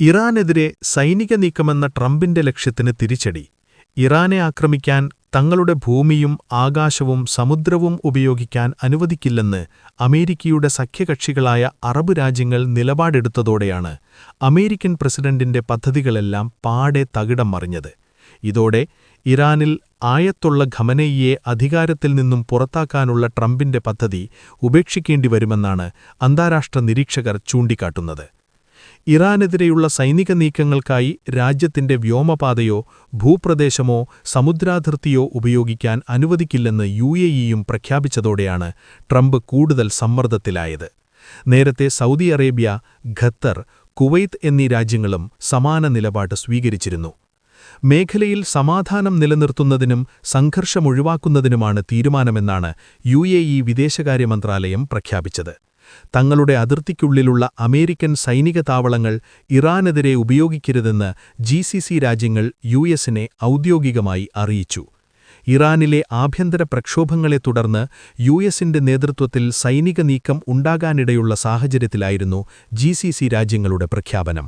ഇറാനെതിരെ സൈനിക നീക്കമെന്ന ട്രംപിന്റെ ലക്ഷ്യത്തിന് തിരിച്ചടി. ഇറാനെ ആക്രമിക്കാൻ തങ്ങളുടെ ഭൂമിയും ആകാശവും സമുദ്രവും ഉപയോഗിക്കാൻ അനുവദിക്കില്ലെന്ന് അമേരിക്കയുടെ സഖ്യകക്ഷികളായ അറബ് രാജ്യങ്ങൾ നിലപാടെടുത്തതോടെയാണ് അമേരിക്കൻ പ്രസിഡന്റിന്റെ പദ്ധതികളെല്ലാം പാടെ തകിടം മറിഞ്ഞത്. ഇതോടെ ഇറാനിൽ ആയത്തുള്ള ഖമനയിയെ അധികാരത്തിൽ നിന്നും പുറത്താക്കാനുള്ള ട്രംപിന്റെ പദ്ധതി ഉപേക്ഷിക്കേണ്ടി വരുമെന്നാണ് അന്താരാഷ്ട്ര നിരീക്ഷകർ ചൂണ്ടിക്കാട്ടുന്നത്. ഇറാനെതിരെയുള്ള സൈനിക നീക്കങ്ങൾക്കായി രാജ്യത്തിന്റെ വ്യോമപാതയോ ഭൂപ്രദേശമോ സമുദ്രാതിർത്തിയോ ഉപയോഗിക്കാൻ അനുവദിക്കില്ലെന്ന് യു പ്രഖ്യാപിച്ചതോടെയാണ് ട്രംപ് കൂടുതൽ സമ്മർദ്ദത്തിലായത്. നേരത്തെ സൗദി അറേബ്യ ഖത്തർ കുവൈത്ത് എന്നീ രാജ്യങ്ങളും സമാന നിലപാട് സ്വീകരിച്ചിരുന്നു. മേഖലയിൽ സമാധാനം നിലനിർത്തുന്നതിനും സംഘർഷമൊഴിവാക്കുന്നതിനുമാണ് തീരുമാനമെന്നാണ് യു എ വിദേശകാര്യ മന്ത്രാലയം പ്രഖ്യാപിച്ചത്. തങ്ങളുടെ അതിർത്തിക്കുള്ളിലുള്ള അമേരിക്കൻ സൈനിക താവളങ്ങൾ ഇറാനെതിരെ ഉപയോഗിക്കരുതെന്ന് ജി രാജ്യങ്ങൾ യു എസിനെ ഔദ്യോഗികമായി അറിയിച്ചു. ഇറാനിലെ ആഭ്യന്തര പ്രക്ഷോഭങ്ങളെ തുടർന്ന് യു എസിന്റെ നേതൃത്വത്തിൽ സൈനിക നീക്കം ഉണ്ടാകാനിടയുള്ള സാഹചര്യത്തിലായിരുന്നു ജി രാജ്യങ്ങളുടെ പ്രഖ്യാപനം.